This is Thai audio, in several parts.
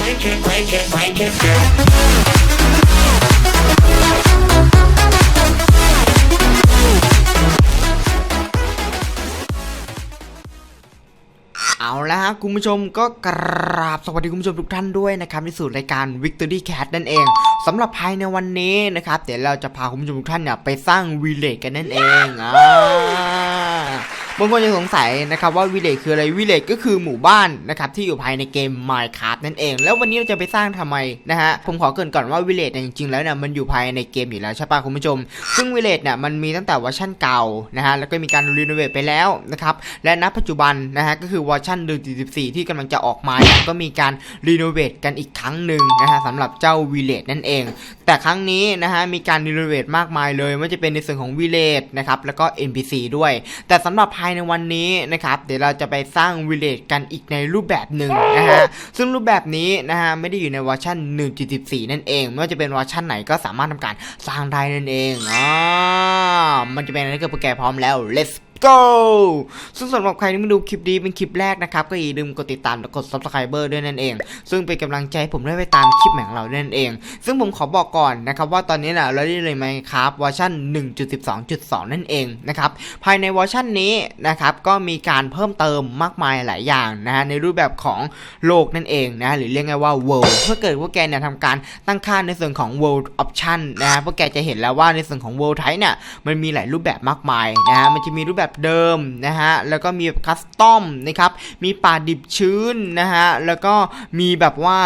break it, break it, break it, girl. เอาละฮะคุณผู้ชมก็กราบสวัสดีคุณผู้ชมทุกท่านด้วยนะครับในสู่รายการ Victory Cat นั่นเองสำหรับภายในวันนี้นะครับ เดี๋ยวเราจะพาคุณผู้ชมทุกท่านเนี่ยไปสร้างวิลเลจกันนั่นเองอ่า บางคนจะสงสัยนะครับว่าวิลเลจคืออะไรวิลเลจก็คือหมู่บ้านนะครับที่อยู่ภายในเกม Minecraft นั่นเอง แล้ววันนี้เราจะไปสร้างทำไมนะฮะผมขอเกรินก่อนว่าวิลเลจเนี่ยจริงๆแล้วเนี่ยมันอยู่ภายในเกมอยู่แล้วใช่ปะคุณผู้ชม ซึ่งวิลเลจเนี่ยมันมีตั้งแต่เวอร์ชันเก่านะฮะแล้วก็มีการรีโนเวทไปแล้วนะครับและณปัจจุบันนะฮะก็คือเวอร์ชัน1.14ที่กำลังจะออกมาเนี่ยก็มีการรีโนเวทกันอีกครั้งหนึ่งนะฮะสำหรับเจ้าวิลเลจนั่นเอง แต่ครั้งนี้นะฮะมีการรีโนเวทมากมายเลยไม่ว่าจะเป็นในส่วนของวิลเลจนะครับแล้วก็ NPC ด้วย แต่สำหรับภายในวันนี้นะครับ เดี๋ยวเราจะไปสร้างวิลเลจกันอีกในรูปแบบหนึ่งนะฮะ ซึ่งรูปแบบนี้นะฮะไม่ได้อยู่ในเวอร์ชัน1.14 นั่นเอง ไม่ว่าจะเป็นเวอร์ชันไหนก็สามารถทำการสร้างได้นั่นเองอ๋อมันจะเป็นอะไรก็โปรแกรมพร้อมแล้ว let's go ซึ่งสำหรับใครที่มาดูคลิปนี้เป็นคลิปแรกนะครับ ก็อย่าลืมกดติดตามและกด subscriber ด้วยนั่นเอง ซึ่งเป็นกำลังใจใผมได้ไปตามคลิปใหม่ของเราด้วยนั่นเอง ซึ่งผมขอบอกก่อนนะครับว่าตอนนี้นะเราได้เลยไหมครับเวอร์ชัน1.12.2 นั่นเองนะครับภายในเวอร์ชันนี้นะครับก็มีการเพิ่มเติมมากมายหลายอย่างนะฮะในรูปแบบของโลกนั่นเองนะหรือเรียกง่ายว่า world เพื่อเกิดว่าแกเนี่ยทำการตั้งค่าในส่วนของ world option นะฮะพวกแกจะเห็นแล้วว่าในส่วนของ world type เนี่ยมันมีหลายรูปแบบมากมายนะฮะมันจะมีรูปแบบเดิมนะฮะ แล้วก็มีแบบคัสตอมนะครับ มีป่าดิบชื้นนะฮะ แล้วก็มีแบบว่า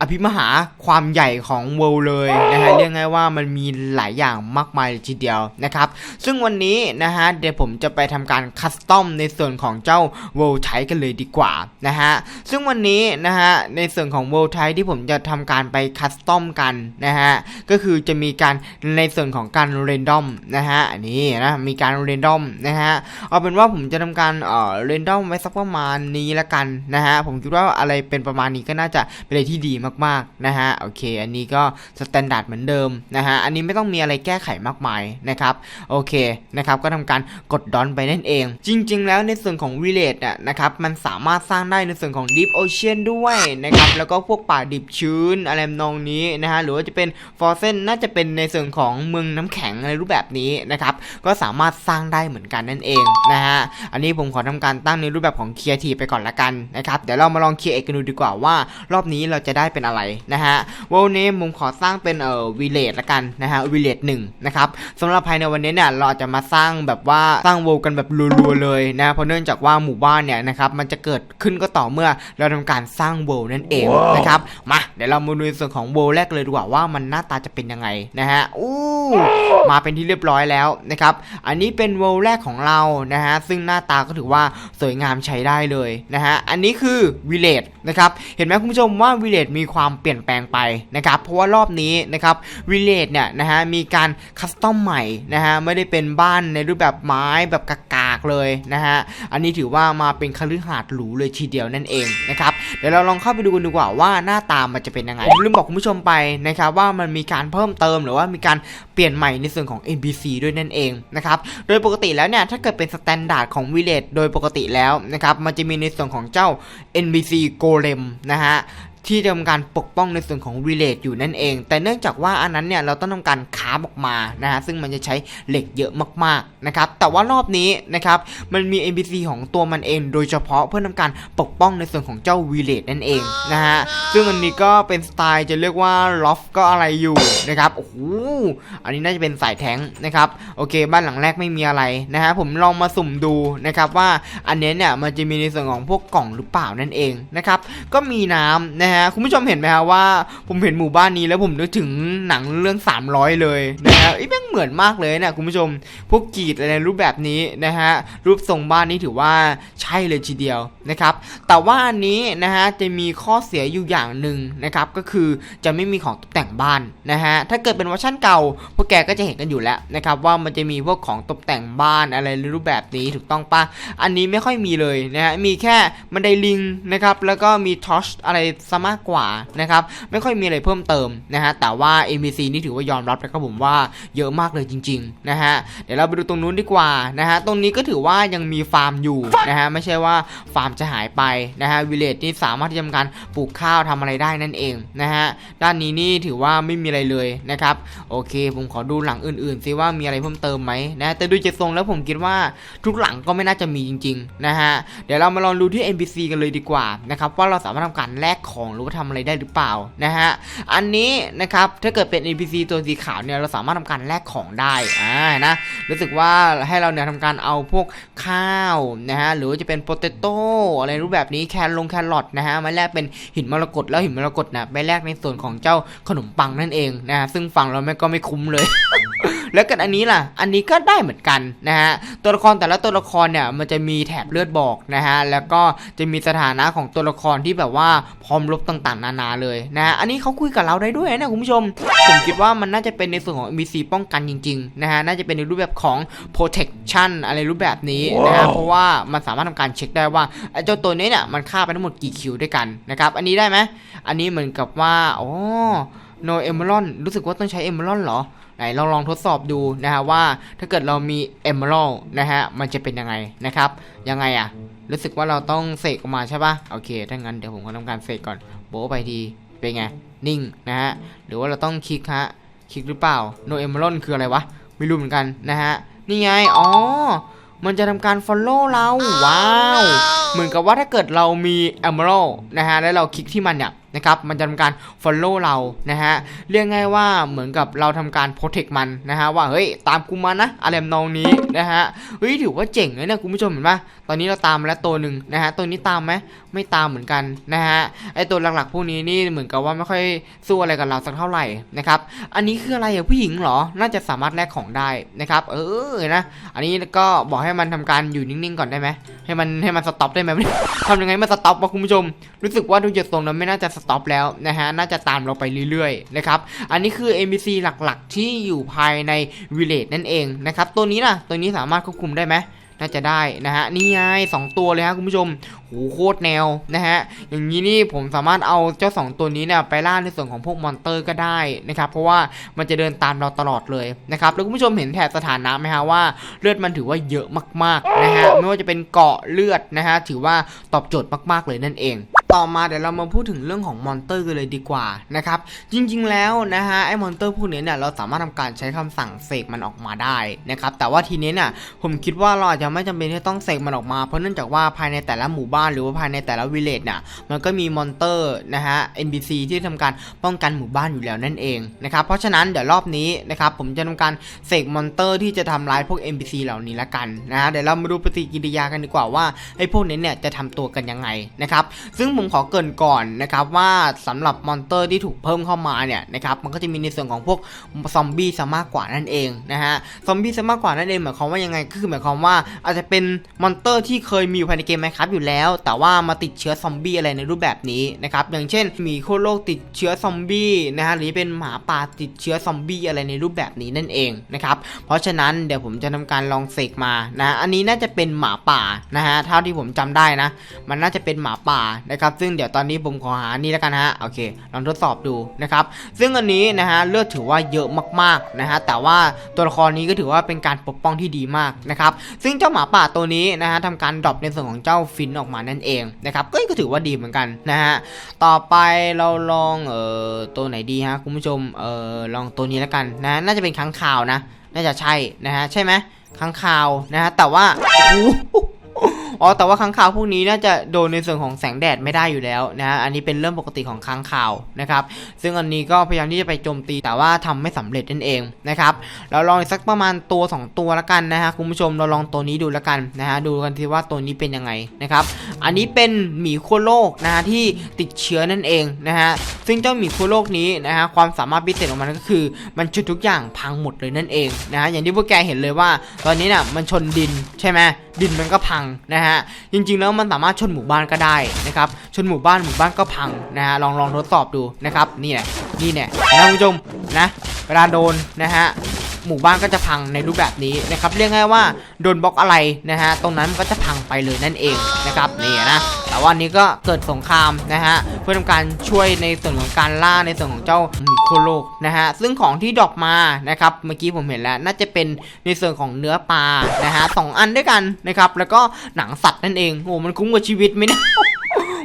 อภิมหาความใหญ่ของเวลเลยนะฮะเรียกง่ายว่ามันมีหลายอย่างมากมายเลยทีเดียวนะครับ ซึ่งวันนี้นะฮะเดี๋ยวผมจะไปทำการคัสตอมในส่วนของเจ้าเวลไทกันเลยดีกว่านะฮะซึ่งวันนี้นะฮะในส่วนของเวลไทที่ผมจะทำการไปคัสตอมกันนะฮะก็คือจะมีการในส่วนของการเรนดอมนะฮะอันนี้นะมีการเรนดอมนะฮะเอาเป็นว่าผมจะทำการเอ่อเรนดอมไว้สักประมาณนี้ละกันนะฮะผมคิดว่าอะไรเป็นประมาณนี้ก็น่าจะเป็นอะไรที่ดีมากๆนะฮะโอเค อันนี้ก็สแตนดาร์ดเหมือนเดิมนะฮะอันนี้ไม่ต้องมีอะไรแก้ไขมากมายนะครับโอเคนะครับก็ทำการกดดอนไปนั่นเอง จริง ๆ แล้วในส่วนของวิลเลจน่ะนะครับมันสามารถสร้างได้ในส่วนของ Deep Ocean ด้วยนะครับแล้วก็พวกป่าดิบชื้นอะไรนองนี้นะฮะหรือว่าจะเป็นฟอร์เซนน่าจะเป็นในส่วนของเมืองน้ำแข็งอะไรรูปแบบนี้นะครับก็สามารถสร้างได้เหมือนกันนั่นเองนะฮะอันนี้ผมขอทำการตั้งในรูปแบบของเคลียร์ทีไปก่อนละกันนะครับเดี๋ยวเรามาลองเคลียร์เอกกันดูดีกว่าว่า รอบนี้เราจะได้เป็นอะไรนะฮะวันนี้ผมขอสร้างเป็นเอ่อวิลเลจละกันนะฮะวิลเลจหนึ่งนะครับสำหรับภายในวันนี้เนี่ยเราอาจจะมาสร้างแบบว่าสร้างโวลกันแบบรัวๆเลยนะเพราะเนื่องจากว่าหมู่บ้านเนี่ยนะครับมันจะเกิดขึ้นก็ต่อเมื่อเราทำการสร้างโวลนั่นเองนะครับมาเดี๋ยวเรามาดูในส่วนของโวลแรกเลยดีกว่าว่ามันหน้าตาจะเป็นยังไงนะฮะอู้มาเป็นที่เรียบร้อยแล้วนะครับอันนี้เป็นโวลแรกของเรานะฮะซึ่งหน้าตาก็ถือว่าสวยงามใช้ได้เลยนะฮะอันนี้คือวิลเลจนะครับเห็นไหมคุณผู้ชมว่าวิลเลจมีความเปลี่ยนแปลงไปนะครับ เพราะว่ารอบนี้นะครับวิลเลจเนี่ยนะฮะมีการคัสตอมใหม่นะฮะไม่ได้เป็นบ้านในรูปแบบไม้แบบกากๆเลยนะฮะอันนี้ถือว่ามาเป็นคฤหาสน์หรูเลยทีเดียวนั่นเองนะครับเดี๋ยวเราลองเข้าไปดูกันดีกว่าว่าหน้าตามันจะเป็นยังไงลืมบอกคุณผู้ชมไปนะครับว่ามันมีการเพิ่มเติมหรือว่ามีการเปลี่ยนใหม่ในส่วนของ NPC ด้วยนั่นเองนะครับโดยปกติแล้วเนี่ยถ้าเกิดเป็นสแตนดาร์ดของวิลเลจโดยปกติแล้วนะครับมันจะมีในส่วนของเจ้า NPC Golem นะฮะ ที่ทำการปกป้องในส่วนของ Relate อยู่นั่นเอง แต่เนื่องจากว่าอันนั้นเนี่ยเราต้องทำการคาบออกมานะฮะซึ่งมันจะใช้เหล็กเยอะมากๆนะครับแต่ว่ารอบนี้นะครับมันมี NPC ของตัวมันเอง โดยเฉพาะเพื่อทำการปกป้องในส่วนของเจ้า Relate นั่นเองนะฮะซึ่งอันนี้ก็เป็นสไตล์จะเรียกว่า Loft ก็อะไรอยู่นะครับโอ้โหอันนี้น่าจะเป็นสายแท้งนะครับโอเค บ้านหลังแรกไม่มีอะไรนะฮะผมลองมาสุ่มดูนะครับว่าอันนี้เนี่ยมันจะมีในส่วนของพวกกล่องหรือเปล่านั่นเองนะครับก็มีน้ำนะฮะคุณผู้ชมเห็นไหมฮะว่า ผมเห็นหมู่บ้านนี้แล้วผมนึกถึงหนังเรื่อง 300 เลยนะฮะไอ้แม่งเหมือนมากเลยนะคุณผู้ชมพวกกรีดอะไรรูปแบบนี้นะฮะรูปทรงบ้านนี้ถือว่าใช่เลยทีเดียวนะครับ แต่ว่าอันนี้นะฮะจะมีข้อเสียอยู่อย่างหนึ่งนะครับก็คือจะไม่มีของตกแต่งบ้านนะฮะถ้าเกิดเป็นเวอร์ชันเก่าพวกแกก็จะเห็นกันอยู่แล้วนะครับว่ามันจะมีพวกของตกแต่งบ้านอะไรรูปแบบนี้ถูกต้องปะอันนี้ไม่ค่อยมีเลยนะฮะมีแค่บันไดลิงนะครับแล้วก็มีทอชอะไรซัมากกว่านะครับไม่ค่อยมีอะไรเพิ่มเติมนะฮะแต่ว่า NPC นี่ถือว่ายอมรับนะครับผมว่าเยอะมากเลยจริงๆนะฮะเดี๋ยวเราไปดูตรงนู้นดีกว่านะฮะตรงนี้ก็ถือว่ายังมีฟาร์มอยู่นะฮะไม่ใช่ว่าฟาร์มจะหายไปนะฮะวิลเลจนี่สามารถที่จะทำการปลูกข้าวทำอะไรได้นั่นเองนะฮะด้านนี้นี่ถือว่าไม่มีอะไรเลยนะครับโอเค ผมขอดูหลังอื่นๆซิว่ามีอะไรเพิ่มเติมไหมนะแต่ดูจากทรงแล้วผมคิดว่าทุกหลังก็ไม่น่าจะมีจริงๆนะฮะเดี๋ยวเรามาลองดูที่ NPC กันเลยดีกว่านะครับว่าเราสามารถทำการแลกของหรือว่าทำอะไรได้หรือเปล่านะฮะอันนี้นะครับถ้าเกิดเป็น NPC ตัวสีขาวเนี่ยเราสามารถทำการแลกของได้อ่านะรู้สึกว่าให้เราเนี่ยทำการเอาพวกข้าวนะฮะหรือว่าจะเป็นโปเตโต้อะไรรูปแบบนี้แครลงแครอทนะฮะมาแลกเป็นหินมรกตแล้วหินมรกตนะไปแลกในส่วนของเจ้าขนมปังนั่นเองนะฮะซึ่งฟังเราไม่ก็ไม่คุ้มเลย แล้วกันอันนี้ล่ะ อันนี้ก็ได้เหมือนกันนะฮะ ตัวละครแต่ละตัวละครเนี่ยมันจะมีแถบเลือดบอกนะฮะ แล้วก็จะมีสถานะของตัวละครที่แบบว่าพร้อมรบต่างๆ นานาเลยนะฮะ อันนี้เขาคุยกับเราได้ด้วยนะคุณผู้ชม ผมคิดว่ามันน่าจะเป็นในส่วนของ NPC ป้องกันจริงๆนะฮะ น่าจะเป็นในรูปแบบของ protection อะไรรูปแบบนี้นะฮะ เพราะว่ามันสามารถทำการเช็คได้ว่าไอ้เจ้าตัวนี้เนี่ยมันฆ่าไปทั้งหมดกี่คิวด้วยกันนะครับ อันนี้ได้ไหมอันนี้เหมือนกับว่า อ๋อ no emerald รู้สึกว่าต้องใช้ emerald เหรอ ไหนลองลองทดสอบดูนะฮะว่าถ้าเกิดเรามี emerald นะฮะมันจะเป็นยังไงนะครับยังไงอะรู้สึกว่าเราต้องเสกออกมาใช่ปะโอเคถ้างั้นเดี๋ยวผมก็ทำการเสกก่อนโบะไปทีเป็นไงนิ่งนะฮะหรือว่าเราต้องคลิกฮะคลิกหรือเปล่า no emerald คืออะไรวะไม่รู้เหมือนกันนะฮะนี่ไงอ๋อมันจะทำการ follow เราว้าว เหมือนกับว่าถ้าเกิดเรามี emerald นะฮะแล้วเราคลิกที่มันเนี่ย นะครับ มันจะทำการ follow เรานะฮะ เรียกง่ายว่าเหมือนกับเราทำการ protect มันนะฮะว่าเฮ้ยตามกูมานะอะไรทำนองนี้นะฮะ เฮ้ยถือว่าเจ๋งเลยนะคุณผู้ชมเห็นปะ ตอนนี้เราตามแล้วตัวหนึ่งนะฮะตัวนี้ตามไหมไม่ตามเหมือนกันนะฮะไอตัวหลักๆพวกนี้นี่เหมือนกับว่าไม่ค่อยสู้อะไรกับเราสักเท่าไหร่นะครับ อันนี้คืออะไรอะผู้หญิงเหรอ น่าจะสามารถแลกของได้นะครับ เออนะ อันนี้ก็บอกให้มันทำการอยู่นิ่งๆก่อนได้ไหมให้มันให้มันสต็อปได้ไหมทำยังไงมันสต็อปวะคุณผู้ชม รู้สึกว่าดูจากตรงนั้นไม่น่าจะสต็อปแล้วนะฮะน่าจะตามเราไปเรื่อยๆนะครับอันนี้คือ NPC หลักๆ ที่อยู่ภายใน Village นั่นเองนะครับตัวนี้ล่ะตัวนี้สามารถควบคุมได้ไหม น่าจะได้นะฮะนี่ไงสองตัวเลยฮะคุณผู้ชมโหโคตรแนวนะฮะอย่างนี้นี่ผมสามารถเอาเจ้าสองตัวนี้เนี่ยไปล่าในส่วนของพวกมอนเตอร์ก็ได้นะครับเพราะว่ามันจะเดินตามเราตลอดเลยนะครับแล้วคุณผู้ชมเห็นแถบสถานะไหมฮะว่าเลือดมันถือว่าเยอะมากๆนะฮะไม่ว่าจะเป็นเกาะเลือดนะฮะถือว่าตอบโจทย์มากๆเลยนั่นเอง ต่อมาเดี๋ยวเรามาพูดถึงเรื่องของมอนเตอร์กันเลยดีกว่านะครับ จริงๆแล้วนะฮะไอ้มอนเตอร์พวกนี้เนี่ยเราสามารถทำการใช้คำสั่งเสกมันออกมาได้นะครับแต่ว่าทีนี้เนี่ยผมคิดว่าเราอาจจะไม่จำเป็นที่ต้องเสกมันออกมาเพราะเนื่องจากว่าภายในแต่ละหมู่บ้านหรือว่าภายในแต่ละวิลเลจเนี่ยมันก็มีมอนเตอร์นะฮะ NPC ที่ทำการป้องกันหมู่บ้านอยู่แล้วนั่นเองนะครับเพราะฉะนั้นเดี๋ยวรอบนี้นะครับผมจะทำการเสกมอนเตอร์ที่จะทำร้ายพวก NPC เหล่านี้ละกันนะฮะเดี๋ยวเรามาดูปฏิกิริยากันดีกว่าว่าไอ้พวกนี้เนี่ยจะทำตัวกันยังไงนะครับซึ่งผมขอเกินก่อนนะครับว่าสำหรับมอนเตอร์ที่ถูกเพิ่มเข้ามาเนี่ยนะครับมันก็จะมีในส่วนของพวกซอมบี้ซะมากกว่านั่นเองนะฮะซอมบี้ซะมากกว่านั่นเองหมายความว่ายังไงก็คือหมายความว่าอาจจะเป็นมอนเตอร์ที่เคยมีอยู่ภายในเกมไหมครับอยู่แล้ว แต่ว่ามาติดเชื้อซอมบี้อะไรในรูปแบบนี้นะครับอย่างเช่นหมีโคโลกติดเชื้อซอมบี้นะฮะหรือเป็นหมาป่าติดเชื้อซอมบี้อะไรในรูปแบบนี้นั่นเองนะครับเพราะฉะนั้นเดี๋ยวผมจะทำการลองเสกมานะฮะอันนี้น่าจะเป็นหมาป่านะฮะเท่าที่ผมจำได้นะ มันน่าจะเป็นหมาป่านะครับซึ่งเดี๋ยวตอนนี้ผมขอหานี่แล้วกันฮะโอเคลองทดสอบดูนะครับซึ่งอันนี้นะฮะเลือดถือว่าเยอะมากๆนะฮะแต่ว่าตัวละครนี้ก็ถือว่าเป็นการปกป้องที่ดีมากนะครับซึ่งเจ้าหมาป่าตัวนี้นะฮะทำการดรอปในส่วนของเจ้าฟินออกมานั่นเองนะครับก็ก็ถือว่าดีเหมือนกันนะฮะต่อไปเราลองเอ่อตัวไหนดีฮะคุณผู้ชมเอ่อลองตัวนี้แล้วกันนะน่าจะเป็นค้างคาวนะ น่าจะใช่นะฮะใช่ไหมค้างคาวนะฮะแต่ว่าโอ้โห อ๋อแต่ว่าค้างคาวพวกนี้น่าจะโดนในส่วนของแสงแดดไม่ได้อยู่แล้วนะฮะอันนี้เป็นเรื่องปกติของค้างคาวนะครับซึ่งอันนี้ก็พยายามที่จะไปโจมตีแต่ว่าทำไม่สำเร็จนั่นเองนะครับเราลองสักประมาณตัว 2 ตัวละกันนะฮะคุณผู้ชมเราลองตัวนี้ดูละกันนะฮะดูกันทีว่าตัวนี้เป็นยังไงนะครับอันนี้เป็นหมีขั้วโลกนะฮะที่ติดเชื้อนั่นเองนะฮะซึ่งเจ้าหมีขั้วโลกนี้นะฮะความสามารถพิเศษของมันก็คือ มันจุดทุกอย่างพังหมดเลยนั่นเองนะฮะอย่างที่พวกแกเห็นเลยว่า ตอนนี้น่ะมันชนดินใช่ไหมดินมันก็พังนะฮะจริง ๆ แล้วมันสามารถชนหมู่บ้านก็ได้นะครับชนหมู่บ้านหมู่บ้านก็พังนะฮะลองลองทดสอบดูนะครับนี่แหละนี่เนี่ยนะคุณผู้ชมนะเวลาโดนนะฮะหมู่บ้านก็จะพังในรูปแบบนี้นะครับเรียกง่ายว่าโดนบล็อกอะไรนะฮะตรงนั้นมันก็จะพังไปเลยนั่นเองนะครับนี่นะ แต่ว่าอันนี้ก็เกิดสงครามนะฮะเพื่อทำการช่วยในส่วนของการล่าในส่วนของเจ้ามิโคโลกนะฮะซึ่งของที่ดรอกมานะครับเมื่อกี้ผมเห็นแล้วน่าจะเป็นในส่วนของเนื้อปลานะฮะสองอันด้วยกันนะครับแล้วก็หนังสัตว์นั่นเองโอ้มันคุ้มกว่าชีวิตไหมเนี่ย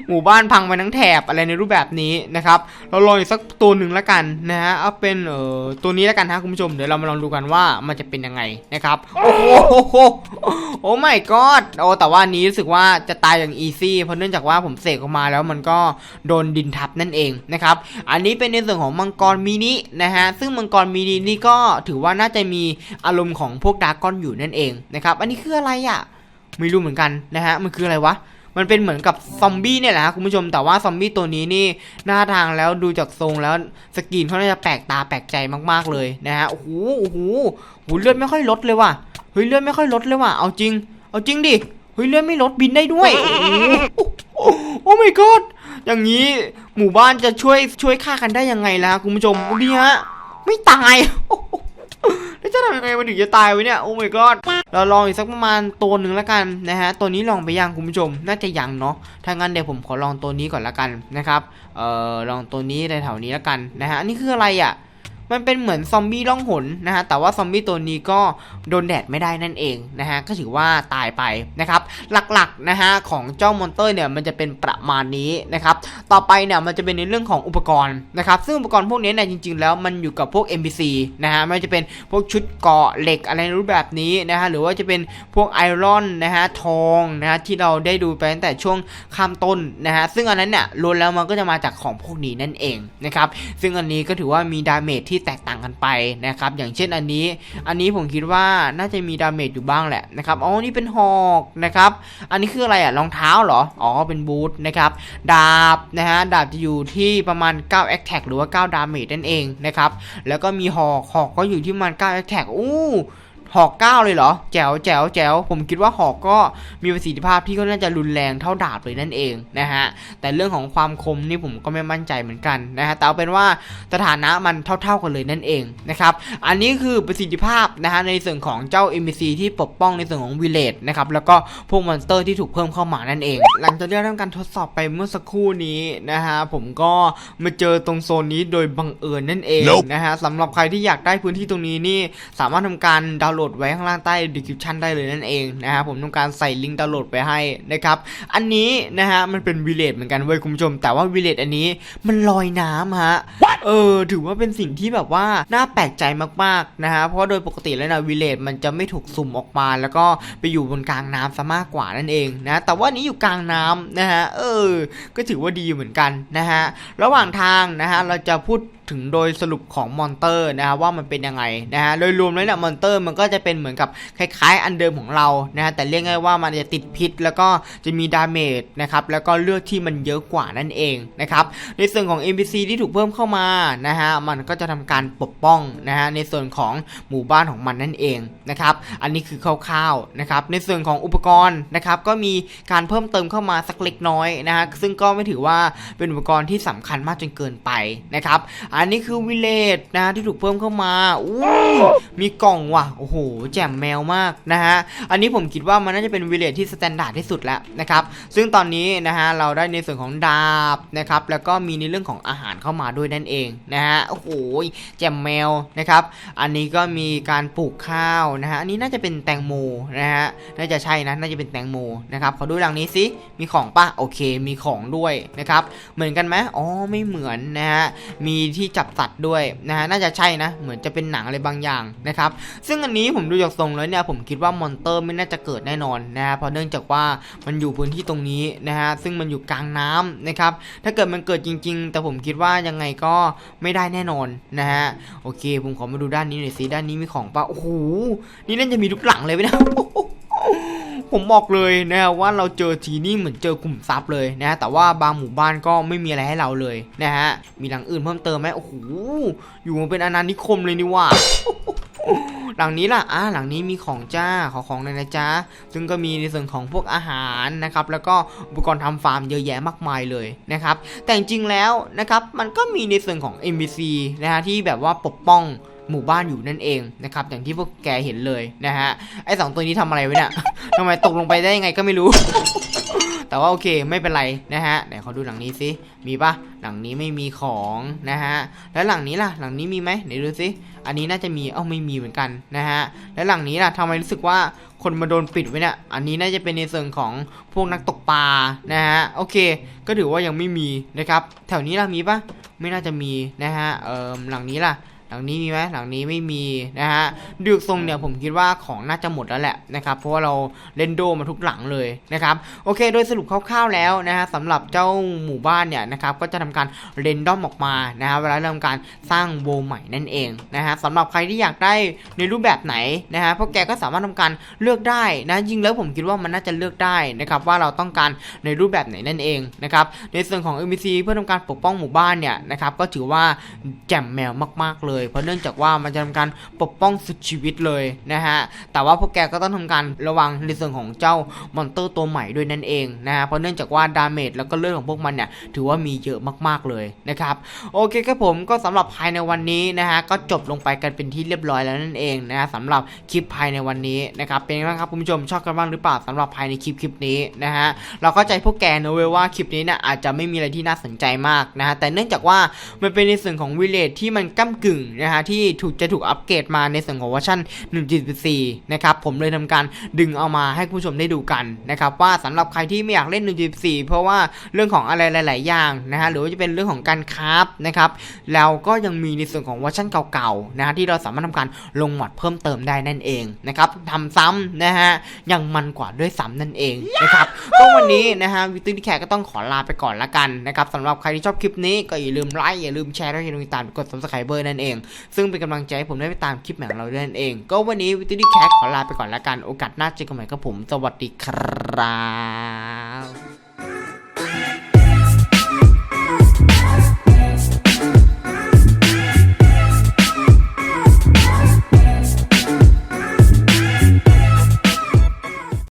หมู่บ้านพังไปทั้งแถบอะไรในรูปแบบนี้นะครับ เราลองอีกสักตัวหนึ่งแล้วกันนะฮะเอาเป็นเอ่อตัวนี้แล้วกันฮะคุณผู้ชมเดี๋ยวเรามาลองดูกันว่ามันจะเป็นยังไงนะครับโอ้โหโอ้ไม่กอดโอ้แต่ว่านี้รู้สึกว่าจะตายอย่างอีซี่เพราะเนื่องจากว่าผมเสกออกมาแล้วมันก็โดนดินทับนั่นเองนะครับอันนี้เป็นในส่วนของมังกรมินินะฮะซึ่งมังกรมินินี่ก็ถือว่าน่าจะมีอารมณ์ของพวกดาราก้อนอยู่นั่นเองนะครับอันนี้คืออะไรอะไม่รู้เหมือนกันนะฮะมันคืออะไรวะ มันเป็นเหมือนกับซอมบี้เนี่ยแหละคุณผู้ชมแต่ว่าซอมบี้ตัวนี้นี่หน้าทางแล้วดูจากทรงแล้วสกรีนเขาน่าจะแปลกตาแปลกใจมากๆเลยนะฮะโอ้โหโอ้โหโหเลือดไม่ค่อยลดเลยว่ะเฮ้ยเลือดไม่ค่อยลดเลยว่ะเอาจริง เอาจริงดิเฮ้ยเลือดไม่ลดบินได้ด้วยโอ้โหโอ้ my god อย่างนี้หมู่บ้านจะช่วยช่วยฆ่ากันได้ยังไงล่ะคุณผู้ชมดูดิฮะไม่ตาย แล้วจะทำยังไงมันถึงจะตายวะเนี่ย โอ้ my god เราลองอีกสักประมาณตัวหนึ่งแล้วกันนะฮะ ตัวนี้ลองไปยังคุณผู้ชม น่าจะยังเนาะ ถ้างั้นเดี๋ยวผมขอลองตัวนี้ก่อนละกันนะครับ เอ่อ ลองตัวนี้ในแถวนี้ละกันนะฮะ อันนี้คืออะไรอะ มันเป็นเหมือนซอมบี้ล่องหนนะฮะแต่ว่าซอมบี้ตัวนี้ก็โดนแดดไม่ได้นั่นเองนะฮะก็ถือว่าตายไปนะครับ หลักๆนะฮะของเจ้ามอนเตอร์เนี่ยมันจะเป็นประมาณนี้นะครับต่อไปเนี่ยมันจะเป็นในเรื่องของอุปกรณ์นะครับซึ่งอุปกรณ์พวกนี้เนี่ยจริง ๆ แล้วมันอยู่กับพวก NPC นะฮะไม่ว่าจะเป็นพวกชุดเกาะเหล็กอะไรรูปแบบนี้นะฮะหรือว่าจะเป็นพวกไอรอนนะฮะทองนะฮะที่เราได้ดูไปตั้งแต่ช่วงข้ามต้นนะฮะซึ่งอันนั้นเนี่ยล้วนแล้วมันก็จะมาจากของพวกนี้นั่นเองนะครับซึ่งอันนี้ก็ถือว่ามีดาเมจที่แตกต่างกันไปนะครับอย่างเช่นอันนี้ อันนี้ผมคิดว่าน่าจะมีดาเมจอยู่บ้างแหละนะครับอ๋อนี่เป็นหอกนะครับอันนี้คืออะไรอะรองเท้าเหรออ๋อเป็นบูทนะครับดาบนะฮะดาบจะอยู่ที่ประมาณ9 attack หรือว่า9ดาเมจนั่นเองนะครับแล้วก็มีหอกหอกก็อยู่ที่ประมาณ9 attack อู้ หอก9เลยเหรอ แจ๋วแจ๋วแจ๋วผมคิดว่าหอกก็มีประสิทธิภาพที่ก็น่าจะรุนแรงเท่าดาบเลยนั่นเองนะฮะ แต่เรื่องของความคมนี่ผมก็ไม่มั่นใจเหมือนกันนะฮะ แต่เอาเป็นว่าสถานะมันเท่า ๆกันเลยนั่นเองนะครับ อันนี้คือประสิทธิภาพนะฮะในส่วนของเจ้า NPC ที่ปกป้องในส่วนของวิเลจนะครับ แล้วก็พวกมอนสเตอร์ที่ถูกเพิ่มเข้ามานั่นเอง หลังจากที่เราทำการทดสอบไปเมื่อสักครู่นี้นะฮะผมก็มาเจอตรงโซนนี้โดยบังเอิญนั่นเอง Nope นะฮะสำหรับใครที่อยากได้พื้นที่ตรงนี้นี่สามารถทำการดาวน์โหลดไว้ข้างล่างใต้ description ได้เลยนั่นเองนะฮะผมทำการใส่ลิงก์ดาวน์โหลดไปให้นะครับอันนี้นะฮะมันเป็นวิเลจเหมือนกันเว้ยคุณผู้ชม แต่ว่าวิเลจอันนี้มันลอยน้ำฮะเออถือว่าเป็นสิ่งที่แบบว่าน่าแปลกใจมากๆนะฮะเพราะว่าโดยปกติแล้วนะวิเลจมันจะไม่ถูกสุ่มออกมา แล้วก็ไปอยู่บนกลางน้ำซะมากกว่านั่นเองนะแต่ว่านี้อยู่กลางน้ำนะฮะเออ ก็ถือว่าดีเหมือนกันนะฮะระหว่างทางนะฮะเราจะพูดถึงโดยสรุปของมอนเตอร์นะฮะว่ามันเป็นยังไงนะฮะโดยรวมแล้วเนี่ยมอนเตอร์มันก็จะเป็นเหมือนกับคล้ายๆ อันเดิมของเรานะฮะแต่เรียกง่ายว่ามันจะติดพิษ แล้วก็จะมีดาเมจนะครับแล้วก็เลือดที่มันเยอะกว่านั่นเองนะครับในส่วนของ NPC ที่ถูกเพิ่มเข้ามานะฮะมันก็จะทำการปกป้องนะฮะในส่วนของหมู่บ้านของมันนั่นเองนะครับอันนี้คือคร่าวๆนะครับในส่วนของอุปกรณ์นะครับก็มีการเพิ่มเติมเข้ามาสักเล็กน้อยนะฮะซึ่งก็ไม่ถือว่าเป็นอุปกรณ์ที่สำคัญมากจนเกินไปนะครับอันนี้คือวิเลจนะฮะที่ถูกเพิ่มเข้ามาอู้มีกล่องว่ะโอ้โหแจ่มแมวมากนะฮะอันนี้ผมคิดว่ามันน่าจะเป็นวิเลจที่สแตนดาร์ดที่สุดแล้วนะครับซึ่งตอนนี้นะฮะเราได้ในส่วนของดาบนะครับแล้วก็มีในเรื่องของอาหารเข้ามาด้วยนั่นเองนะฮะโอ้โหแจ่มแมวนะครับอันนี้ก็มีการปลูกข้าวนะฮะอันนี้น่าจะเป็นแตงโมนะฮะน่าจะใช่นะน่าจะเป็นแตงโมนะครับขอดูหลังนี้สิมีของปะโอเคมีของด้วยนะครับเหมือนกันไหมอ๋อไม่เหมือนนะฮะมีที่จับสัตว์ด้วยนะฮะน่าจะใช่นะ เหมือนจะเป็นหนังอะไรบางอย่างนะครับซึ่งอันนี้ผมดูจากทรงแล้วเนี่ยผมคิดว่ามอนเตอร์ไม่น่าจะเกิดแน่นอนนะฮะเพราะเนื่องจากว่ามันอยู่พื้นที่ตรงนี้นะฮะซึ่งมันอยู่กลางน้ำนะครับถ้าเกิดมันเกิดจริง ๆ แต่ผมคิดว่ายังไงก็ไม่ได้แน่นอนนะฮะโอเค ผมขอมาดูด้านนี้หน่อยสิด้านนี้มีของปะโอ้โหนี่น่าจะมีทุกหลังเลยไหมนะ ผมบอกเลยนะฮะว่าเราเจอทีนี่เหมือนเจอกลุ่มทรัพย์เลยนะฮะแต่ว่าบางหมู่บ้านก็ไม่มีอะไรให้เราเลยนะฮะมีหลังอื่นเพิ่มเติมไหมโอ้โหอยู่มาเป็นอาณานิคมเลยนี่ว่าหลังนี้ล่ะ อ่า หลังนี้มีของจ้า ขอของเลยนะจ๊ะซึ่งก็มีในส่วนของพวกอาหารนะครับ แล้วก็อุปกรณ์ทำฟาร์มเยอะแยะมากมายเลยนะครับ แต่จริงๆแล้วนะครับ มันก็มีในส่วนของ NPC นะฮะที่แบบว่าปกป้อง หมู่บ้านอยู่นั่นเองนะครับอย่างที่พวกแกเห็นเลยนะฮะไอสองตัวนี้ทำอะไรไว้เนี่ยทำไมตกลงไปได้ยังไงก็ไม่รู้ แต่ว่าโอเคไม่เป็นไรนะฮะไหนขอดูหลังนี้สิมีปะหลังนี้ไม่มีของนะฮะแล้วหลังนี้ล่ะ หลังนี้มีไหมไหนดูสิอันนี้น่าจะมีเอ้าไม่มีเหมือนกันนะฮะแล้วหลังนี้ล่ะทำไมรู้สึกว่าคนมาโดนปิดไว้เนี่ยอันนี้น่าจะเป็นในส่วนของพวกนักตกปลานะฮะโอเค ก็ถือว่ายังไม่มีนะครับ แถวนี้ล่ะมีปะไม่น่าจะมีนะฮะเออหลังนี้ล่ะ หลังนี้มีไหมหลังนี้ไม่มีนะฮะดูทรงเนี่ยผมคิดว่าของน่าจะหมดแล้วแหละนะครับเพราะว่าเราเล่นโดมาทุกหลังเลยนะครับโอเค โดยสรุปคร่าวๆแล้วนะฮะสำหรับเจ้าหมู่บ้านเนี่ยนะครับก็จะทำการเรนดอมออกมานะฮะเวลาเริ่มการสร้างโวใหม่นั่นเองนะฮะสำหรับใครที่อยากได้ในรูปแบบไหนนะฮะพวกแกก็สามารถทำการเลือกได้นะจริงแล้วผมคิดว่ามันน่าจะเลือกได้นะครับว่าเราต้องการในรูปแบบไหนนั่นเองนะครับในส่วนของ NPC เพื่อทำการปกป้องหมู่บ้านเนี่ยนะครับก็ถือว่าแจ่มแมวมากๆเลยเพราะเนื่องจากว่ามันจะทำการปกป้องสุดชีวิตเลยนะฮะ แต่ว่าพวกแกก็ต้องทำการระวังในส่วนของเจ้ามอนเตอร์ตัวใหม่ด้วยนั่นเองนะฮะ เพราะเนื่องจากว่าดาเมจแล้วก็เลือดของพวกมันเนี่ยถือว่ามีเยอะมากๆเลยนะครับ โอเคครับผมก็สำหรับภายในวันนี้นะฮะก็จบลงไปกันเป็นที่เรียบร้อยแล้วนั่นเองนะฮะสำหรับคลิปภายในวันนี้นะครับเป็นไงบ้างครับคุณผู้ชมชอบกันบ้างหรือเปล่าสำหรับภายในคลิปคลิปนี้นะฮะเราเข้าใจพวกแกนะเว้ยว่าคลิปนี้เนี่ยอาจจะไม่มีอะไรที่น่าสนใจมากนะฮะแต่เนื่องจากว่ามันเป็นในส่วนของวิเลจที่มันก้ากึ่งนะฮะที่ถูกจะถูกอัปเกรดมาในส่วนของเวอร์ชัน1.14นะครับผมเลยทำการดึงเอามาให้ผู้ชมได้ดูกันนะครับว่าสำหรับใครที่ไม่อยากเล่น 1.14 เพราะว่าเรื่องของอะไรหลาย ๆ อย่างนะฮะหรือว่าจะเป็นเรื่องของการคราฟนะครับแล้วก็ยังมีในส่วนของเวอร์ชันเก่า ๆ นะฮะที่เราสามารถทำการลงหมอดเพิ่มเติมได้นั่นเองนะครับทำซ้ำนะฮะยังมันกว่าด้วยซ้ำนั่นเองนะครับก็วันนี้นะฮะวิตตี้แขกก็ต้องขอลาไปก่อนละกันนะครับสำหรับใครที่ชอบคลิปนี้ก็อย่าลืมไลค์อย่าลืมแชร์และอย่าลืมติดตามกด subscribe นั่นเองซึ่งเป็นกำลังใจให้ผมได้ไปตามคลิปใหม่ของเราด้วยนั่นเอง ก็วันนี้วิตตี้แคสขอลาไปก่อนละกัน โอกาสหน้าเจอกันใหม่กับผม สวัสดีครับ